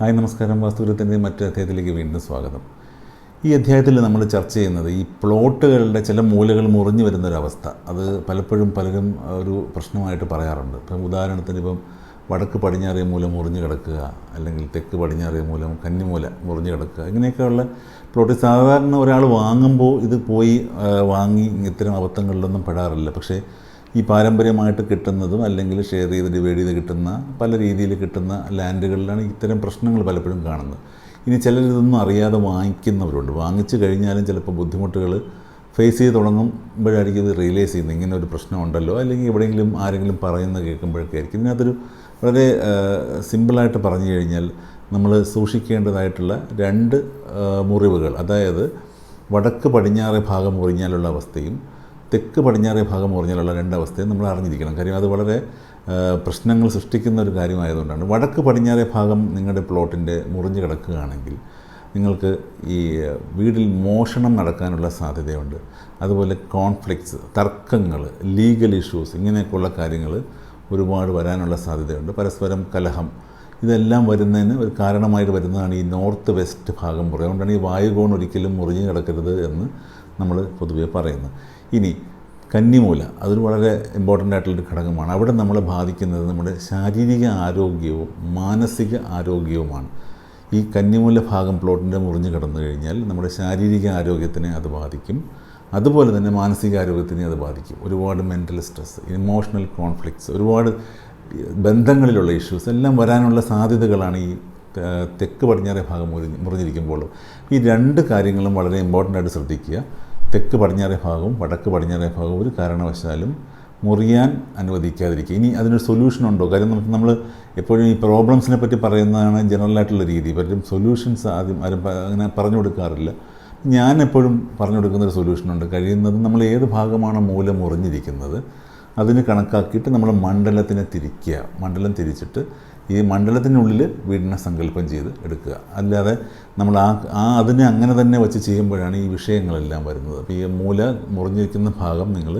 Hi നമസ്കാരം. വാസ്തുവിരത്തിന്റെ മറ്റു അധ്യായത്തിലേക്ക് വീണ്ടും സ്വാഗതം. ഈ അധ്യായത്തിൽ നമ്മൾ ചർച്ച ചെയ്യുന്നത് ഈ പ്ലോട്ടുകളുടെ ചില മൂലകൾ മുറിഞ്ഞു വരുന്നൊരവസ്ഥ. അത് പലപ്പോഴും പലരും ഒരു പ്രശ്നമായിട്ട് പറയാറുണ്ട്. ഇപ്പം ഉദാഹരണത്തിന് ഇപ്പം വടക്ക് പടിഞ്ഞാറിയ മൂലം മുറിഞ്ഞു കിടക്കുക അല്ലെങ്കിൽ തെക്ക് പടിഞ്ഞാറിയ മൂലം കന്നിമൂല മുറിഞ്ഞു കിടക്കുക ഇങ്ങനെയൊക്കെയുള്ള പ്ലോട്ട്. സാധാരണ ഒരാൾ വാങ്ങുമ്പോൾ ഇത് പോയി വാങ്ങി ഇത്തരം അബദ്ധങ്ങളിലൊന്നും പെടാറില്ല. പക്ഷേ ഈ പാരമ്പര്യമായിട്ട് കിട്ടുന്നതും അല്ലെങ്കിൽ ഷെയർ ചെയ്ത് ഡിവൈഡ് ചെയ്ത് കിട്ടുന്ന പല രീതിയിൽ കിട്ടുന്ന ലാൻഡുകളിലാണ് ഇത്തരം പ്രശ്നങ്ങൾ പലപ്പോഴും കാണുന്നത്. ഇനി ചിലർ ഇതൊന്നും അറിയാതെ വാങ്ങിക്കുന്നവരുണ്ട്. വാങ്ങിച്ചു കഴിഞ്ഞാലും ചിലപ്പോൾ ബുദ്ധിമുട്ടുകൾ ഫേസ് ചെയ്ത് തുടങ്ങുമ്പോഴായിരിക്കും ഇത് റിയലൈസ് ചെയ്യുന്നത്. ഇങ്ങനെ ഒരു പ്രശ്നമുണ്ടല്ലോ അല്ലെങ്കിൽ എവിടെയെങ്കിലും ആരെങ്കിലും പറയുന്നത് കേൾക്കുമ്പോഴൊക്കെ ആയിരിക്കും ഇതിനകത്തൊരു വളരെ സിമ്പിളായിട്ട് പറഞ്ഞു കഴിഞ്ഞാൽ നമ്മൾ സൂക്ഷിക്കേണ്ടതായിട്ടുള്ള രണ്ട് മുറിവുകൾ. അതായത് വടക്ക് പടിഞ്ഞാറ് ഭാഗം മുറിഞ്ഞാലുള്ള അവസ്ഥയും തെക്ക് പടിഞ്ഞാറേ ഭാഗം മുറിഞ്ഞാലുള്ള രണ്ടവസ്ഥയും നമ്മൾ അറിഞ്ഞിരിക്കണം. കാര്യം അത് വളരെ പ്രശ്നങ്ങൾ സൃഷ്ടിക്കുന്ന ഒരു കാര്യമായതുകൊണ്ടാണ്. വടക്ക് പടിഞ്ഞാറേ ഭാഗം നിങ്ങളുടെ പ്ലോട്ടിന്റെ മുറിഞ്ഞു കിടക്കുകയാണെങ്കിൽ നിങ്ങൾക്ക് ഈ വീടിൽ മോഷണം നടക്കാനുള്ള സാധ്യതയുണ്ട്. അതുപോലെ കോൺഫ്ലിക്ട്സ് തർക്കങ്ങൾ ലീഗൽ ഇഷ്യൂസ് ഇങ്ങനെയൊക്കെയുള്ള കാര്യങ്ങൾ ഒരുപാട് വരാനുള്ള സാധ്യതയുണ്ട്. പരസ്പരം കലഹം ഇതെല്ലാം വരുന്നതിന് ഒരു കാരണമായിട്ട് വരുന്നതാണ് ഈ നോർത്ത് വെസ്റ്റ് ഭാഗം മുറി. അതുകൊണ്ടാണ് ഈ വായുകോൺ ഒരിക്കലും മുറിഞ്ഞു കിടക്കരുത് എന്ന് നമ്മൾ പൊതുവേ പറയുന്നത്. ഇനി കന്നിമൂല അതൊരു വളരെ ഇമ്പോർട്ടന്റ് ആയിട്ടുള്ളൊരു ഘടകമാണ്. അവിടെ നമ്മളെ ബാധിക്കുന്നത് നമ്മുടെ ശാരീരിക ആരോഗ്യവും മാനസിക ആരോഗ്യവുമാണ്. ഈ കന്നിമൂല ഭാഗം പ്ലോട്ടിന്റെ മുറിഞ്ഞു കിടന്നു കഴിഞ്ഞാൽ നമ്മുടെ ശാരീരിക ആരോഗ്യത്തിനെ അത് ബാധിക്കും. അതുപോലെ തന്നെ മാനസിക ആരോഗ്യത്തിനെ അത് ബാധിക്കും. ഒരുപാട് മെന്റൽ സ്ട്രെസ് ഇമോഷണൽ കോൺഫ്ലിക്ട്സ് ഒരുപാട് ബന്ധങ്ങളിലുള്ള ഇഷ്യൂസ് എല്ലാം വരാനുള്ള സാധ്യതകളാണ് ഈ തെക്ക് പടിഞ്ഞാറേ ഭാഗം മുറിഞ്ഞ് മുറിഞ്ഞിരിക്കുമ്പോൾ. ഈ രണ്ട് കാര്യങ്ങളും വളരെ ഇമ്പോർട്ടന്റ് ആയിട്ട് ശ്രദ്ധിക്കുക. തെക്ക് പടിഞ്ഞാറേ ഭാഗവും വടക്ക് പടിഞ്ഞാറേ ഭാഗവും ഒരു കാരണവശാലും മുറിയാൻ അനുവദിക്കാതിരിക്കുക. ഇനി അതിനൊരു സൊല്യൂഷൻ ഉണ്ടോ? കാര്യം നമുക്ക് നമ്മൾ എപ്പോഴും ഈ പ്രോബ്ലംസിനെ പറ്റി പറയുന്നതാണ് ജനറൽ ആയിട്ടുള്ള രീതി. പലരും സൊല്യൂഷൻസ് ആദ്യം ആരും അങ്ങനെ പറഞ്ഞു കൊടുക്കാറില്ല. ഞാൻ എപ്പോഴും പറഞ്ഞു കൊടുക്കുന്ന ഒരു സൊല്യൂഷനുണ്ട് കഴിയുന്നത് നമ്മൾ ഏത് ഭാഗമാണ് മൂലം മുറിഞ്ഞിരിക്കുന്നത് അതിന് കണക്കാക്കിയിട്ട് നമ്മൾ മണ്ഡലത്തിനെ തിരിക്കുക. മണ്ഡലം തിരിച്ചിട്ട് ഈ മണ്ഡലത്തിനുള്ളിൽ വീടിനെ സങ്കല്പം ചെയ്ത് എടുക്കുക. അല്ലാതെ നമ്മൾ ആ ആ അതിനെ അങ്ങനെ തന്നെ വെച്ച് ചെയ്യുമ്പോഴാണ് ഈ വിഷയങ്ങളെല്ലാം വരുന്നത്. അപ്പോൾ ഈ മൂല മുറിഞ്ഞിരിക്കുന്ന ഭാഗം നിങ്ങൾ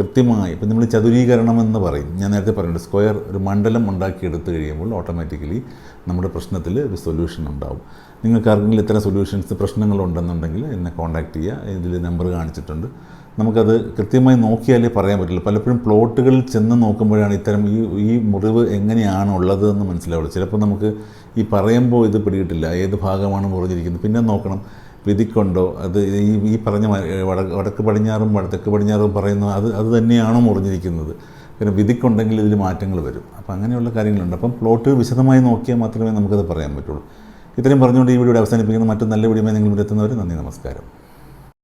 കൃത്യമായി ഇപ്പം നമ്മൾ ചതുരീകരണം എന്ന് പറയും. ഞാൻ നേരത്തെ പറഞ്ഞിട്ടുണ്ട് സ്ക്വയർ ഒരു മണ്ഡലം ഉണ്ടാക്കിയെടുത്ത് കഴിയുമ്പോൾ ഓട്ടോമാറ്റിക്കലി നമ്മുടെ പ്രശ്നത്തിൽ ഒരു സൊല്യൂഷൻ ഉണ്ടാവും. നിങ്ങൾക്ക് ആർക്കെങ്കിലും ഇത്തരം സൊല്യൂഷൻസ് പ്രശ്നങ്ങളുണ്ടെന്നുണ്ടെങ്കിൽ എന്നെ കോൺടാക്റ്റ് ചെയ്യുക. ഇതിൽ നമ്പർ കാണിച്ചിട്ടുണ്ട്. നമുക്കത് കൃത്യമായി നോക്കിയാലേ പറയാൻ പറ്റില്ല പലപ്പോഴും പ്ലോട്ടുകളിൽ ചെന്ന് നോക്കുമ്പോഴാണ് ഇത്തരം ഈ ഈ മുറിവ് എങ്ങനെയാണ് ഉള്ളത് എന്ന് മനസ്സിലാവുള്ളൂ. ചിലപ്പോൾ നമുക്ക് ഈ പറയുമ്പോൾ ഇത് പിടികിട്ടില്ല. ഏത് ഭാഗമാണ് മുറിഞ്ഞിരിക്കുന്നത്? പിന്നെ നോക്കണം. വിധിക്കുണ്ടോ? അത് ഈ ഈ പറഞ്ഞ വടക്ക് വടക്ക് പടിഞ്ഞാറും വട- തെക്ക് പടിഞ്ഞാറും പറയുന്ന അത് അത് തന്നെയാണോ മുറിഞ്ഞിരിക്കുന്നത്? പിന്നെ വിധിക്കുണ്ടെങ്കിൽ ഇതിൽ മാറ്റങ്ങൾ വരും. അപ്പോൾ അങ്ങനെയുള്ള കാര്യങ്ങളുണ്ട്. അപ്പം പ്ലോട്ട് വിശദമായി നോക്കിയാൽ മാത്രമേ നമുക്കത് പറയാൻ പറ്റുള്ളൂ. ഇത്രയും പറഞ്ഞുകൊണ്ട് ഈ വീഡിയോ അവസാനിപ്പിക്കുന്ന. മറ്റു നല്ല വീഡിയോ നിങ്ങൾ ഇവിടെ എത്തുന്നവർ നന്ദി നമസ്കാരം.